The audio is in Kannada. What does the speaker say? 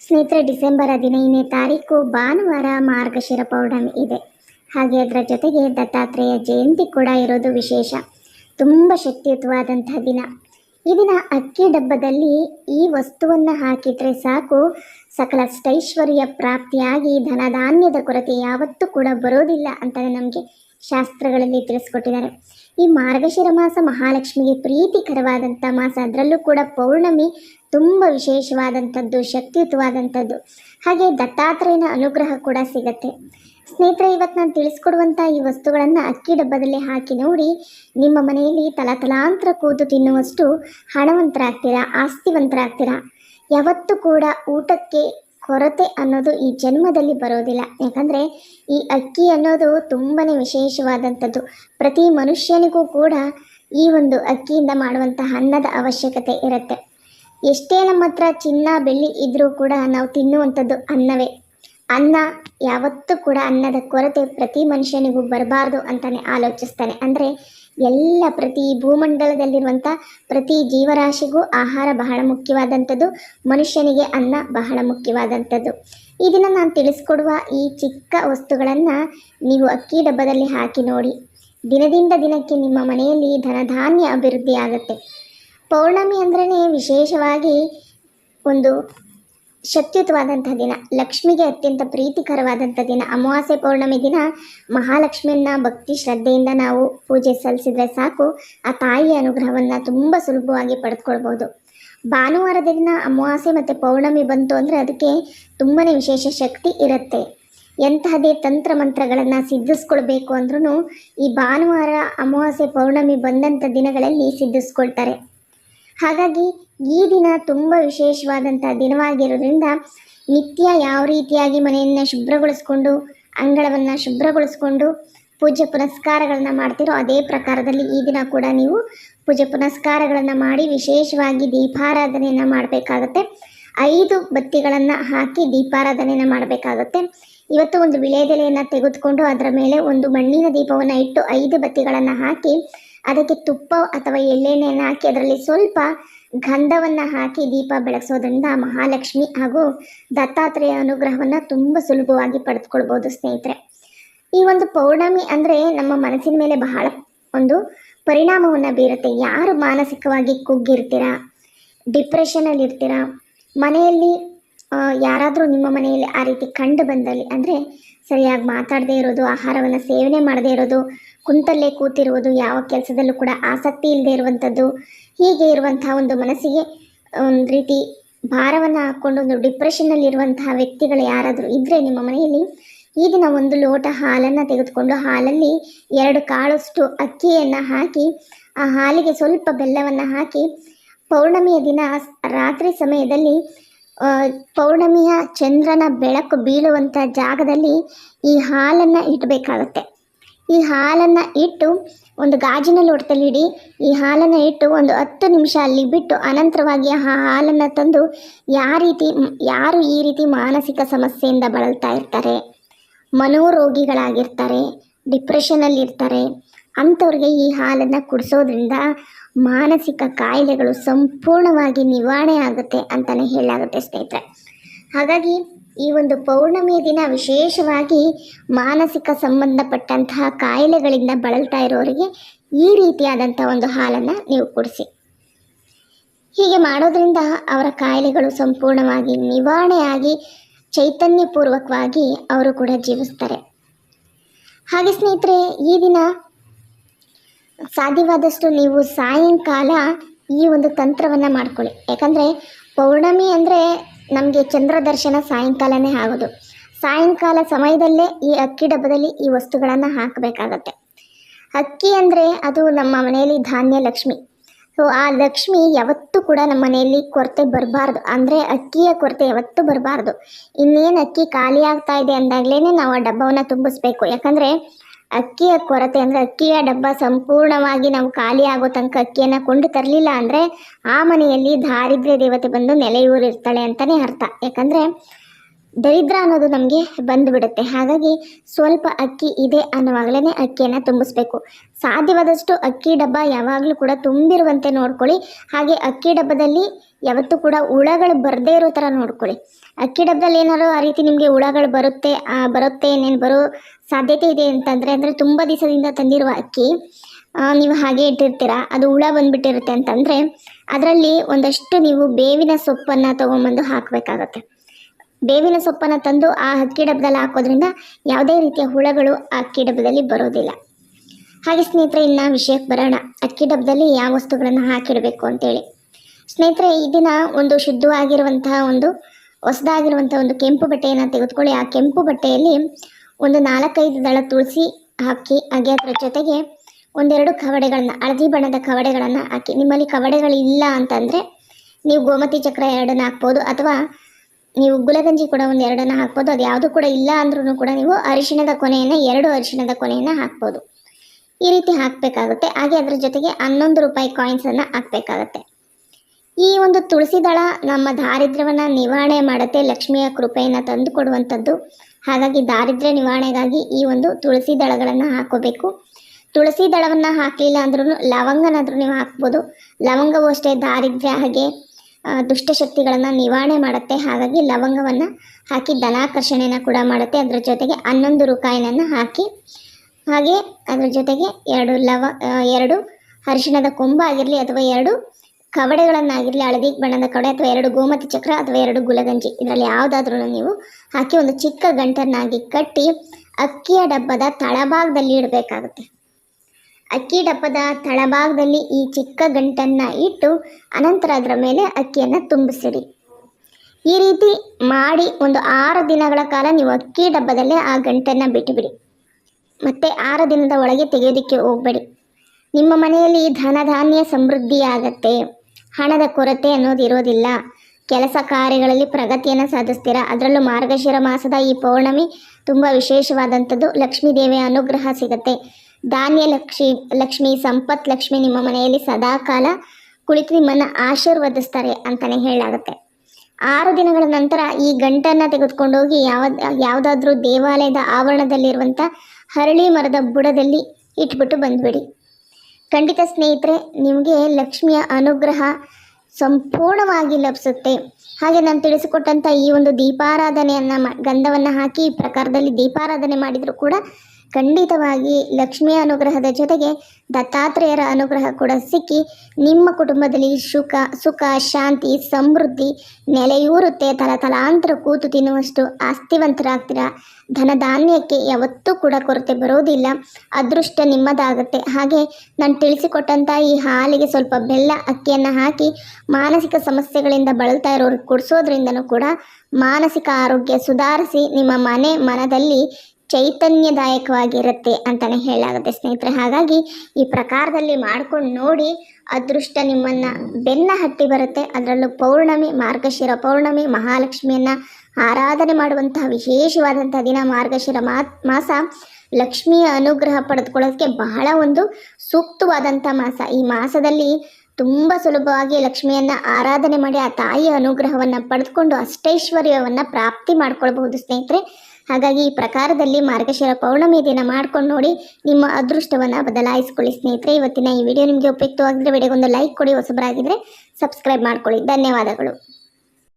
ಸ್ನೇಹಿತರೆ, ಡಿಸೆಂಬರ್ ಹದಿನೈದನೇ ತಾರೀಕು ಭಾನುವಾರ ಮಾರ್ಗಶಿರ ಪೌರ್ಣಮಿ ಇದೆ. ಹಾಗೆ ಅದರ ಜೊತೆಗೆ ದತ್ತಾತ್ರೇಯ ಜಯಂತಿ ಕೂಡ ಇರೋದು ವಿಶೇಷ. ತುಂಬ ಶಕ್ತಿಯುತವಾದಂಥ ದಿನ. ಈ ದಿನ ಅಕ್ಕಿ ಡಬ್ಬದಲ್ಲಿ ಈ ವಸ್ತುವನ್ನು ಹಾಕಿದರೆ ಸಾಕು. ಸಕಲ ಸ್ಟೈಶ್ವರ್ಯ ಪ್ರಾಪ್ತಿಯಾಗಿ ಧನಧಾನ್ಯದ ಕೊರತೆ ಯಾವತ್ತೂ ಕೂಡ ಬರೋದಿಲ್ಲ ಅಂತಲೇ ನಮಗೆ ಶಾಸ್ತ್ರಗಳಲ್ಲಿ ತಿಳಿಸ್ಕೊಟ್ಟಿದ್ದಾರೆ. ಈ ಮಾರ್ಗಶಿರ ಮಾಸ ಮಹಾಲಕ್ಷ್ಮಿಗೆ ಪ್ರೀತಿಕರವಾದಂಥ ಮಾಸ, ಅದರಲ್ಲೂ ಕೂಡ ಪೌರ್ಣಮಿ ತುಂಬ ವಿಶೇಷವಾದಂಥದ್ದು, ಶಕ್ತಿಯುತವಾದಂಥದ್ದು. ಹಾಗೆ ದತ್ತಾತ್ರೇಯನ ಅನುಗ್ರಹ ಕೂಡ ಸಿಗತ್ತೆ. ಸ್ನೇಹಿತರೆ, ಇವತ್ತು ನಾನು ತಿಳಿಸ್ಕೊಡುವಂಥ ಈ ವಸ್ತುಗಳನ್ನು ಅಕ್ಕಿ ಡಬ್ಬದಲ್ಲಿ ಹಾಕಿ ನೋಡಿ, ನಿಮ್ಮ ಮನೆಯಲ್ಲಿ ತಲತಲಾಂತರ ಕೂದು ತಿನ್ನುವಷ್ಟು ಹಣವಂತರಾಗ್ತೀರಾ, ಆಸ್ತಿವಂತರಾಗ್ತೀರಾ? ಯಾವತ್ತೂ ಕೂಡ ಊಟಕ್ಕೆ ಕೊರತೆ ಅನ್ನೋದು ಈ ಜನ್ಮದಲ್ಲಿ ಬರೋದಿಲ್ಲ. ಯಾಕಂದರೆ ಈ ಅಕ್ಕಿ ಅನ್ನೋದು ತುಂಬಾ ವಿಶೇಷವಾದಂಥದ್ದು. ಪ್ರತಿ ಮನುಷ್ಯನಿಗೂ ಕೂಡ ಈ ಒಂದು ಅಕ್ಕಿಯಿಂದ ಮಾಡುವಂಥ ಅನ್ನದ ಅವಶ್ಯಕತೆ ಇರುತ್ತೆ. ಎಷ್ಟೇ ನಮ್ಮ ಹತ್ರ ಚಿನ್ನ, ಬೆಳ್ಳಿ ಇದ್ದರೂ ಕೂಡ ನಾವು ತಿನ್ನುವಂಥದ್ದು ಅನ್ನವೇ. ಅನ್ನ ಯಾವತ್ತೂ ಕೂಡ ಅನ್ನದ ಕೊರತೆ ಪ್ರತಿ ಮನುಷ್ಯನಿಗೂ ಬರಬಾರ್ದು ಅಂತಲೇ ಆಲೋಚಿಸ್ತಾನೆ. ಅಂದರೆ ಎಲ್ಲ ಪ್ರತಿ ಭೂಮಂಡಲದಲ್ಲಿರುವಂಥ ಪ್ರತಿ ಜೀವರಾಶಿಗೂ ಆಹಾರ ಬಹಳ ಮುಖ್ಯವಾದಂಥದ್ದು, ಮನುಷ್ಯನಿಗೆ ಅನ್ನ ಬಹಳ ಮುಖ್ಯವಾದಂಥದ್ದು. ಇದನ್ನು ನಾನು ತಿಳಿಸ್ಕೊಡುವ ಈ ಚಿಕ್ಕ ವಸ್ತುಗಳನ್ನು ನೀವು ಅಕ್ಕಿ ಡಬ್ಬದಲ್ಲಿ ಹಾಕಿ ನೋಡಿ. ದಿನದಿಂದ ದಿನಕ್ಕೆ ನಿಮ್ಮ ಮನೆಯಲ್ಲಿ ಧನಧಾನ್ಯ ಅಭಿವೃದ್ಧಿ ಆಗುತ್ತೆ ಪೌರ್ಣಮಿ ಅಂದ್ರೇ ವಿಶೇಷವಾಗಿ ಒಂದು ಶಕ್ತಿಯುತವಾದಂಥ ದಿನ. ಲಕ್ಷ್ಮಿಗೆ ಅತ್ಯಂತ ಪ್ರೀತಿಕರವಾದಂಥ ದಿನ. ಅಮಾವಾಸ್ಯೆ ಪೌರ್ಣಮಿ ದಿನ ಮಹಾಲಕ್ಷ್ಮಿಯನ್ನ ಭಕ್ತಿ ಶ್ರದ್ಧೆಯಿಂದ ನಾವು ಪೂಜೆ ಸಲ್ಲಿಸಿದ್ರೆ ಸಾಕು. ಆ ತಾಯಿಯ ಅನುಗ್ರಹವನ್ನು ತುಂಬ ಸುಲಭವಾಗಿ ಪಡೆದುಕೊಳ್ಬೋದು ಭಾನುವಾರದ ದಿನ ಅಮಾವಾಸ್ಯೆ ಮತ್ತು ಪೌರ್ಣಮಿ ಬಂತು ಅಂದರೆ ಅದಕ್ಕೆ ತುಂಬಾ ವಿಶೇಷ ಶಕ್ತಿ ಇರುತ್ತೆ. ಎಂತಹದೇ ತಂತ್ರ ಮಂತ್ರಗಳನ್ನು ಸಿದ್ಧಿಸ್ಕೊಳ್ಬೇಕು ಅಂದ್ರೂ ಈ ಭಾನುವಾರ ಅಮಾವಾಸ್ಯೆ ಪೌರ್ಣಮಿ ಬಂದಂಥ ದಿನಗಳಲ್ಲಿ ಸಿದ್ಧಿಸ್ಕೊಳ್ತಾರೆ. ಹಾಗಾಗಿ ಈ ದಿನ ತುಂಬ ವಿಶೇಷವಾದಂಥ ದಿನವಾಗಿರೋದ್ರಿಂದ ನಿತ್ಯ ಯಾವ ರೀತಿಯಾಗಿ ಮನೆಯನ್ನು ಶುಭ್ರಗೊಳಿಸ್ಕೊಂಡು, ಅಂಗಳವನ್ನು ಶುಭ್ರಗೊಳಿಸ್ಕೊಂಡು ಪೂಜೆ ಪುನಸ್ಕಾರಗಳನ್ನು ಮಾಡ್ತಿರೋ ಅದೇ ಪ್ರಕಾರದಲ್ಲಿ ಈ ದಿನ ಕೂಡ ನೀವು ಪೂಜೆ ಪುನಸ್ಕಾರಗಳನ್ನು ಮಾಡಿ ವಿಶೇಷವಾಗಿ ದೀಪಾರಾಧನೆಯನ್ನು ಮಾಡಬೇಕಾಗತ್ತೆ. ಐದು ಬತ್ತಿಗಳನ್ನು ಹಾಕಿ ದೀಪಾರಾಧನೆಯನ್ನು ಮಾಡಬೇಕಾಗುತ್ತೆ. ಇವತ್ತು ಒಂದು ವಿಳೆದೆಲೆಯನ್ನು ತೆಗೆದುಕೊಂಡು ಅದರ ಮೇಲೆ ಒಂದು ಮಣ್ಣಿನ ದೀಪವನ್ನು ಇಟ್ಟು ಐದು ಬತ್ತಿಗಳನ್ನು ಹಾಕಿ ಅದಕ್ಕೆ ತುಪ್ಪ ಅಥವಾ ಎಳ್ಳೆಣ್ಣೆಯನ್ನು ಹಾಕಿ ಅದರಲ್ಲಿ ಸ್ವಲ್ಪ ಗಂಧವನ್ನು ಹಾಕಿ ದೀಪ ಬೆಳಗಿಸೋದ್ರಿಂದ ಮಹಾಲಕ್ಷ್ಮಿ ಹಾಗೂ ದತ್ತಾತ್ರೇಯ ಅನುಗ್ರಹವನ್ನು ತುಂಬ ಸುಲಭವಾಗಿ ಪಡೆದುಕೊಳ್ಬೋದು, ಸ್ನೇಹಿತರೆ. ಈ ಒಂದು ಪೌರ್ಣಮಿ ಅಂದರೆ ನಮ್ಮ ಮನಸ್ಸಿನ ಮೇಲೆ ಬಹಳ ಒಂದು ಪರಿಣಾಮವನ್ನು ಬೀರುತ್ತೆ. ಯಾರು ಮಾನಸಿಕವಾಗಿ ಕುಗ್ಗಿರ್ತೀರಾ ಡಿಪ್ರೆಷನಲ್ಲಿ ಇರ್ತೀರಾ ಮನೆಯಲ್ಲಿ ಯಾರಾದರೂ ನಿಮ್ಮ ಮನೆಯಲ್ಲಿ ಆ ರೀತಿ ಕಂಡು ಬಂದಲ್ಲಿ ಅಂದರೆ ಸರಿಯಾಗಿ ಮಾತಾಡದೇ ಇರೋದು, ಆಹಾರವನ್ನು ಸೇವನೆ ಮಾಡದೇ ಇರೋದು, ಕುಂತಲ್ಲೇ ಕೂತಿರುವುದು, ಯಾವ ಕೆಲಸದಲ್ಲೂ ಕೂಡ ಆಸಕ್ತಿ ಇಲ್ಲದೆ ಇರುವಂಥದ್ದು ಹೀಗೆ ಇರುವಂತಹ ಒಂದು ಮನಸ್ಸಿಗೆ ಒಂದು ರೀತಿ ಭಾರವನ್ನು ಹಾಕ್ಕೊಂಡು ಒಂದು ಡಿಪ್ರೆಷನ್ನಲ್ಲಿರುವಂತಹ ವ್ಯಕ್ತಿಗಳು ಯಾರಾದರೂ ಇದ್ದರೆ ನಿಮ್ಮ ಮನೆಯಲ್ಲಿ, ಈ ದಿನ ಒಂದು ಲೋಟ ಹಾಲನ್ನು ತೆಗೆದುಕೊಂಡು ಹಾಲಲ್ಲಿ ಎರಡು ಕಾಳಷ್ಟು ಅಕ್ಕಿಯನ್ನು ಹಾಕಿ, ಆ ಹಾಲಿಗೆ ಸ್ವಲ್ಪ ಬೆಲ್ಲವನ್ನು ಹಾಕಿ, ಪೌರ್ಣಮಿಯ ದಿನ ರಾತ್ರಿ ಸಮಯದಲ್ಲಿ ಪೌರ್ಣಮಿಯ ಚಂದ್ರನ ಬೆಳಕು ಬೀಳುವಂಥ ಜಾಗದಲ್ಲಿ ಈ ಹಾಲನ್ನು ಇಡಬೇಕಾಗತ್ತೆ. ಈ ಹಾಲನ್ನು ಇಟ್ಟು ಒಂದು ಗಾಜಿನ ಲೋಟದಲ್ಲಿ ಇಡಿ, ಈ ಹಾಲನ್ನು ಇಟ್ಟು ಒಂದು ಹತ್ತು ನಿಮಿಷ ಅಲ್ಲಿ ಬಿಟ್ಟು ಅನಂತರವಾಗಿ ಆ ಹಾಲನ್ನು ತಂದು ಯಾವ ರೀತಿ, ಯಾರು ಈ ರೀತಿ ಮಾನಸಿಕ ಸಮಸ್ಯೆಯಿಂದ ಬಳಲ್ತಾ ಇರ್ತಾರೆ, ಮನೋರೋಗಿಗಳಾಗಿರ್ತಾರೆ ಡಿಪ್ರೆಷನಲ್ಲಿ ಇರ್ತಾರೆ ಅಂಥವ್ರಿಗೆ ಈ ಹಾಲನ್ನು ಕುಡಿಸೋದ್ರಿಂದ ಮಾನಸಿಕ ಕಾಯಿಲೆಗಳು ಸಂಪೂರ್ಣವಾಗಿ ನಿವಾರಣೆ ಆಗುತ್ತೆ ಅಂತಲೇ ಹೇಳಲಾಗುತ್ತೆ ಸ್ನೇಹಿತರೆ. ಹಾಗಾಗಿ ಈ ಒಂದು ಪೌರ್ಣಮಿಯ ದಿನ ವಿಶೇಷವಾಗಿ ಮಾನಸಿಕ ಸಂಬಂಧಪಟ್ಟಂತಹ ಕಾಯಿಲೆಗಳಿಂದ ಬಳಲ್ತಾ ಇರೋರಿಗೆ ಈ ರೀತಿಯಾದಂಥ ಒಂದು ಹಾಲನ್ನು ನೀವು ಕುಡಿಸಿ. ಹೀಗೆ ಮಾಡೋದ್ರಿಂದ ಅವರ ಕಾಯಿಲೆಗಳು ಸಂಪೂರ್ಣವಾಗಿ ನಿವಾರಣೆಯಾಗಿ ಚೈತನ್ಯಪೂರ್ವಕವಾಗಿ ಅವರು ಕೂಡ ಜೀವಿಸ್ತಾರೆ. ಹಾಗೆ ಸ್ನೇಹಿತರೆ, ಈ ದಿನ ಸಾಧ್ಯವಾದಷ್ಟು ನೀವು ಸಾಯಂಕಾಲ ಈ ಒಂದು ತಂತ್ರವನ್ನು ಮಾಡ್ಕೊಳ್ಳಿ. ಯಾಕಂದರೆ ಪೌರ್ಣಮಿ ಅಂದರೆ ನಮಗೆ ಚಂದ್ರ ದರ್ಶನ ಸಾಯಂಕಾಲನೇ ಆಗೋದು. ಸಾಯಂಕಾಲ ಸಮಯದಲ್ಲೇ ಈ ಅಕ್ಕಿ ಡಬ್ಬದಲ್ಲಿ ಈ ವಸ್ತುಗಳನ್ನು ಹಾಕಬೇಕಾಗತ್ತೆ. ಅಕ್ಕಿ ಅಂದರೆ ಅದು ನಮ್ಮ ಮನೆಯಲ್ಲಿ ಧಾನ್ಯ ಲಕ್ಷ್ಮಿ. ಸೊ ಆ ಲಕ್ಷ್ಮಿ ಯಾವತ್ತೂ ಕೂಡ ನಮ್ಮ ಮನೆಯಲ್ಲಿ ಕೊರತೆ ಬರಬಾರ್ದು. ಅಂದರೆ ಅಕ್ಕಿಯ ಕೊರತೆ ಯಾವತ್ತೂ ಬರಬಾರ್ದು. ಇನ್ನೇನು ಅಕ್ಕಿ ಖಾಲಿ ಆಗ್ತಾ ಇದೆ ಅಂದಾಗಲೇ ನಾವು ಆ ಡಬ್ಬವನ್ನು ತುಂಬಿಸ್ಬೇಕು. ಯಾಕಂದರೆ ಅಕ್ಕಿಯ ಕೊರತೆ ಅಂದರೆ ಅಕ್ಕಿಯ ಡಬ್ಬ ಸಂಪೂರ್ಣವಾಗಿ ನಾವು ಖಾಲಿ ಆಗೋ ತನಕ ಅಕ್ಕಿಯನ್ನು ಕೊಂಡು ತರಲಿಲ್ಲ ಅಂದರೆ ಆ ಮನೆಯಲ್ಲಿ ದಾರಿದ್ರ್ಯ ದೇವತೆ ಬಂದು ನೆಲೆಯೂರಿರ್ತಾಳೆ ಅಂತಲೇ ಅರ್ಥ. ಯಾಕಂದರೆ ದರಿದ್ರ ಅನ್ನೋದು ನಮಗೆ ಬಂದುಬಿಡುತ್ತೆ. ಹಾಗಾಗಿ ಸ್ವಲ್ಪ ಅಕ್ಕಿ ಇದೆ ಅನ್ನುವಾಗಲೇ ಅಕ್ಕಿಯನ್ನು ತುಂಬಿಸ್ಬೇಕು. ಸಾಧ್ಯವಾದಷ್ಟು ಅಕ್ಕಿ ಡಬ್ಬ ಯಾವಾಗಲೂ ಕೂಡ ತುಂಬಿರುವಂತೆ ನೋಡ್ಕೊಳ್ಳಿ. ಹಾಗೆ ಅಕ್ಕಿ ಡಬ್ಬದಲ್ಲಿ ಯಾವತ್ತೂ ಕೂಡ ಹುಳಗಳು ಬರದೇ ಇರೋ ಥರ ನೋಡ್ಕೊಳ್ಳಿ. ಅಕ್ಕಿ ಡಬ್ಬದಲ್ಲಿ ಏನಾದ್ರು ಆ ರೀತಿ ನಿಮಗೆ ಹುಳಗಳು ಬರುತ್ತೆ ಬರುತ್ತೆ, ಏನೇನು ಬರೋ ಸಾಧ್ಯತೆ ಇದೆ ಅಂತಂದರೆ ಅಂದರೆ ತುಂಬ ದಿವಸದಿಂದ ತಂದಿರುವ ಅಕ್ಕಿ ನೀವು ಹಾಗೆ ಇಟ್ಟಿರ್ತೀರ. ಅದು ಹುಳ ಬಂದುಬಿಟ್ಟಿರುತ್ತೆ ಅಂತಂದರೆ ಅದರಲ್ಲಿ ಒಂದಷ್ಟು ನೀವು ಬೇವಿನ ಸೊಪ್ಪನ್ನು ತೊಗೊಂಬಂದು ಹಾಕಬೇಕಾಗತ್ತೆ. ಬೇವಿನ ಸೊಪ್ಪನ್ನು ತಂದು ಆ ಅಕ್ಕಿ ಡಬ್ಬದಲ್ಲಿ ಹಾಕೋದ್ರಿಂದ ಯಾವುದೇ ರೀತಿಯ ಹುಳಗಳು ಆ ಅಕ್ಕಿ ಡಬ್ಬದಲ್ಲಿ ಬರೋದಿಲ್ಲ. ಹಾಗೆ ಸ್ನೇಹಿತರೆ ಇನ್ನು ವಿಷಯಕ್ಕೆ ಬರೋಣ. ಅಕ್ಕಿ ಡಬ್ಬದಲ್ಲಿ ಯಾವ ವಸ್ತುಗಳನ್ನು ಹಾಕಿಡಬೇಕು ಅಂತೇಳಿ. ಸ್ನೇಹಿತರೆ, ಈ ದಿನ ಒಂದು ಶುದ್ಧವಾಗಿರುವಂತಹ ಒಂದು ಹೊಸದಾಗಿರುವಂಥ ಒಂದು ಕೆಂಪು ಬಟ್ಟೆಯನ್ನು ತೆಗೆದುಕೊಳ್ಳಿ. ಆ ಕೆಂಪು ಬಟ್ಟೆಯಲ್ಲಿ ಒಂದು ನಾಲ್ಕೈದು ದಳ ತುಳಸಿ ಹಾಕಿ, ಹಾಗೆ ಅದರ ಜೊತೆಗೆ ಒಂದೆರಡು ಕವಡೆಗಳನ್ನು, ಹಳದಿ ಬಣ್ಣದ ಕವಡೆಗಳನ್ನು ಹಾಕಿ. ನಿಮ್ಮಲ್ಲಿ ಕವಡೆಗಳಿಲ್ಲ ಅಂತಂದರೆ ನೀವು ಗೋಮತಿ ಚಕ್ರ ಎರಡನ್ನು ಹಾಕ್ಬೋದು, ಅಥವಾ ನೀವು ಗುಲಗಂಜಿ ಕೂಡ ಒಂದು ಎರಡನ್ನು ಹಾಕ್ಬೋದು. ಅದು ಯಾವುದು ಕೂಡ ಇಲ್ಲ ಅಂದ್ರೂ ಕೂಡ ನೀವು ಅರಿಶಿಣದ ಕೊನೆಯನ್ನು, ಎರಡು ಅರಿಶಿಣದ ಕೊನೆಯನ್ನು ಹಾಕ್ಬೋದು. ಈ ರೀತಿ ಹಾಕಬೇಕಾಗುತ್ತೆ. ಹಾಗೆ ಅದರ ಜೊತೆಗೆ ಹನ್ನೊಂದು ರೂಪಾಯಿ ಕಾಯಿನ್ಸನ್ನು ಹಾಕಬೇಕಾಗತ್ತೆ. ಈ ಒಂದು ತುಳಸಿ ದಳ ನಮ್ಮ ದಾರಿದ್ರ್ಯವನ್ನು ನಿವಾರಣೆ ಮಾಡುತ್ತೆ. ಲಕ್ಷ್ಮಿಯ ಕೃಪೆಯನ್ನು ತಂದು ಕೊಡುವಂಥದ್ದು. ಹಾಗಾಗಿ ದಾರಿದ್ರ್ಯ ನಿವಾರಣೆಗಾಗಿ ಈ ಒಂದು ತುಳಸಿ ದಳಗಳನ್ನು ಹಾಕೋಬೇಕು. ತುಳಸಿ ದಳವನ್ನು ಹಾಕಲಿಲ್ಲ ಅಂದ್ರೂ ಲವಂಗನಾದರೂ ನೀವು ಹಾಕ್ಬೋದು. ಲವಂಗವೂ ಅಷ್ಟೇ ದಾರಿದ್ರ್ಯ ಹಾಗೆ. ದುಷ್ಟಶಕ್ತಿಗಳನ್ನು ನಿವಾರಣೆ ಮಾಡುತ್ತೆ. ಹಾಗಾಗಿ ಲವಂಗವನ್ನು ಹಾಕಿ ಧನಾಕರ್ಷಣೆಯನ್ನು ಕೂಡ ಮಾಡುತ್ತೆ. ಅದರ ಜೊತೆಗೆ ಹನ್ನೊಂದು ರೂಪಾಯಿನನ್ನು ಹಾಕಿ, ಹಾಗೆ ಅದರ ಜೊತೆಗೆ ಎರಡು ಲವ ಎರಡು ಅರಿಶಿಣದ ಕೊಂಬ ಆಗಿರಲಿ ಅಥವಾ ಎರಡು ಕವಡೆಗಳನ್ನಾಗಿರಲಿ, ಹಳದಿ ಬಣ್ಣದ ಕವಡೆ ಅಥವಾ ಎರಡು ಗೋಮತಿ ಚಕ್ರ ಅಥವಾ ಎರಡು ಗುಲಗಂಜಿ, ಇದರಲ್ಲಿ ಯಾವುದಾದ್ರೂ ನೀವು ಹಾಕಿ ಒಂದು ಚಿಕ್ಕ ಗಂಟನ್ನಾಗಿ ಕಟ್ಟಿ ಅಕ್ಕಿಯ ಡಬ್ಬದ ತಳಭಾಗದಲ್ಲಿ ಇಡಬೇಕಾಗುತ್ತೆ. ಅಕ್ಕಿ ಡಬ್ಬದ ತಳಭಾಗದಲ್ಲಿ ಈ ಚಿಕ್ಕ ಗಂಟನ್ನು ಇಟ್ಟು ಅನಂತರ ಅದರ ಮೇಲೆ ಅಕ್ಕಿಯನ್ನು ತುಂಬಿಸಿರಿ. ಈ ರೀತಿ ಮಾಡಿ ಒಂದು ಆರು ದಿನಗಳ ಕಾಲ ನೀವು ಅಕ್ಕಿ ಡಬ್ಬದಲ್ಲೇ ಆ ಗಂಟನ್ನು ಬಿಟ್ಟುಬಿಡಿ. ಮತ್ತೆ ಆರು ದಿನದ ಒಳಗೆ ತೆಗೆಯೋದಕ್ಕೆ ಹೋಗಬೇಡಿ. ನಿಮ್ಮ ಮನೆಯಲ್ಲಿ ಧನಧಾನ್ಯ ಸಮೃದ್ಧಿಯಾಗತ್ತೆ ಹಣದ ಕೊರತೆ ಅನ್ನೋದು ಇರೋದಿಲ್ಲ. ಕೆಲಸ ಕಾರ್ಯಗಳಲ್ಲಿ ಪ್ರಗತಿಯನ್ನು ಸಾಧಿಸ್ತೀರ? ಅದರಲ್ಲೂ ಮಾರ್ಗಶಿರ ಮಾಸದ ಈ ಪೌರ್ಣಮಿ ತುಂಬ ವಿಶೇಷವಾದಂಥದ್ದು. ಲಕ್ಷ್ಮೀ ದೇವಿಯ ಅನುಗ್ರಹ ಸಿಗುತ್ತೆ. ಧಾನ್ಯ ಲಕ್ಷ್ಮಿ ಲಕ್ಷ್ಮಿ, ಸಂಪತ್ ಲಕ್ಷ್ಮಿ ನಿಮ್ಮ ಮನೆಯಲ್ಲಿ ಸದಾಕಾಲ ಕುಳಿತು ನಿಮ್ಮನ್ನು ಆಶೀರ್ವದಿಸ್ತಾರೆ ಅಂತಲೇ ಹೇಳಲಾಗುತ್ತೆ. ಆರು ದಿನಗಳ ನಂತರ ಈ ಗಂಟನ್ನು ತೆಗೆದುಕೊಂಡೋಗಿ ಯಾವ, ಯಾವುದಾದ್ರೂ ದೇವಾಲಯದ ಆವರಣದಲ್ಲಿರುವಂಥ ಹರಳಿ ಮರದ ಬುಡದಲ್ಲಿ ಇಟ್ಬಿಟ್ಟು ಬಂದ್ಬಿಡಿ. ಖಂಡಿತ ಸ್ನೇಹಿತರೆ, ನಿಮಗೆ ಲಕ್ಷ್ಮಿಯ ಅನುಗ್ರಹ ಸಂಪೂರ್ಣವಾಗಿ ಲಭಿಸುತ್ತೆ. ಹಾಗೆ ನಾನು ತಿಳಿಸಿಕೊಟ್ಟಂಥ ಈ ಒಂದು ದೀಪಾರಾಧನೆಯನ್ನು ಗಂಧವನ್ನು ಹಾಕಿ ಪ್ರಕಾರದಲ್ಲಿ ದೀಪಾರಾಧನೆ ಮಾಡಿದರೂ ಕೂಡ ಖಂಡಿತವಾಗಿ ಲಕ್ಷ್ಮಿಯ ಅನುಗ್ರಹದ ಜೊತೆಗೆ ದತ್ತಾತ್ರೇಯರ ಅನುಗ್ರಹ ಕೂಡ ಸಿಕ್ಕಿ ನಿಮ್ಮ ಕುಟುಂಬದಲ್ಲಿ ಸುಖ ಸುಖ, ಶಾಂತಿ, ಸಮೃದ್ಧಿ ನೆಲೆಯೂರುತ್ತೆ. ತಲತಲಾಂತರ ಕೂತು ತಿನ್ನುವಷ್ಟು ಆಸ್ತಿವಂತರಾಗ್ತೀರಾ? ಧನಧಾನ್ಯಕ್ಕೆ ಯಾವತ್ತೂ ಕೂಡ ಕೊರತೆ ಬರೋದಿಲ್ಲ. ಅದೃಷ್ಟ ನಿಮ್ಮದಾಗುತ್ತೆ. ಹಾಗೆ ನಾನು ತಿಳಿಸಿಕೊಟ್ಟಂಥ ಈ ಹಾಲಿಗೆ ಸ್ವಲ್ಪ ಬೆಲ್ಲ, ಅಕ್ಕಿಯನ್ನು ಹಾಕಿ ಮಾನಸಿಕ ಸಮಸ್ಯೆಗಳಿಂದ ಬಳಲ್ತಾ ಇರೋರಿಗೆ ಕೊಡಿಸೋದ್ರಿಂದನೂ ಕೂಡ ಮಾನಸಿಕ ಆರೋಗ್ಯ ಸುಧಾರಿಸಿ ನಿಮ್ಮ ಮನೆ, ಮನದಲ್ಲಿ ಚೈತನ್ಯದಾಯಕವಾಗಿರುತ್ತೆ ಅಂತಲೇ ಹೇಳಾಗುತ್ತೆ ಸ್ನೇಹಿತರೆ. ಹಾಗಾಗಿ ಈ ಪ್ರಕಾರದಲ್ಲಿ ಮಾಡ್ಕೊಂಡು ನೋಡಿ ಅದೃಷ್ಟ ನಿಮ್ಮನ್ನು ಬೆನ್ನ ಹತ್ತಿ ಬರುತ್ತೆ. ಅದರಲ್ಲೂ ಪೌರ್ಣಮಿ, ಮಾರ್ಗಶಿರ ಪೌರ್ಣಮಿ, ಮಹಾಲಕ್ಷ್ಮಿಯನ್ನು ಆರಾಧನೆ ಮಾಡುವಂತಹ ವಿಶೇಷವಾದಂಥ ದಿನ ಮಾರ್ಗಶಿರ ಮಾಸ. ಲಕ್ಷ್ಮಿಯ ಅನುಗ್ರಹ ಪಡೆದುಕೊಳ್ಳೋದಕ್ಕೆ ಬಹಳ ಒಂದು ಸೂಕ್ತವಾದಂಥ ಮಾಸ. ಈ ಮಾಸದಲ್ಲಿ ತುಂಬ ಸುಲಭವಾಗಿ ಲಕ್ಷ್ಮಿಯನ್ನು ಆರಾಧನೆ ಮಾಡಿ ಆ ತಾಯಿಯ ಅನುಗ್ರಹವನ್ನು ಪಡೆದುಕೊಂಡು ಅಷ್ಟೈಶ್ವರ್ಯವನ್ನು ಪ್ರಾಪ್ತಿ ಮಾಡ್ಕೊಳ್ಬಹುದು ಸ್ನೇಹಿತರೆ. ಹಾಗಾಗಿ ಈ ಪ್ರಕಾರದಲ್ಲಿ ಮಾರ್ಗಶಿರ ಪೌರ್ಣಮಿ ದಿನ ಮಾಡ್ಕೊಂಡು ನೋಡಿ ನಿಮ್ಮ ಅದೃಷ್ಟವನ್ನು ಬದಲಾಯಿಸಿಕೊಳ್ಳಿ ಸ್ನೇಹಿತರೆ. ಇವತ್ತಿನ ಈ ವಿಡಿಯೋ ನಿಮಗೆ ಉಪಯುಕ್ತವಾಗಿದ್ದರೆ ವಿಡಿಯೋಗೊಂದು ಲೈಕ್ ಕೊಡಿ ಹೊಸಬರಾಗಿದ್ದರೆ ಸಬ್ಸ್ಕ್ರೈಬ್ ಮಾಡ್ಕೊಳ್ಳಿ. ಧನ್ಯವಾದಗಳು.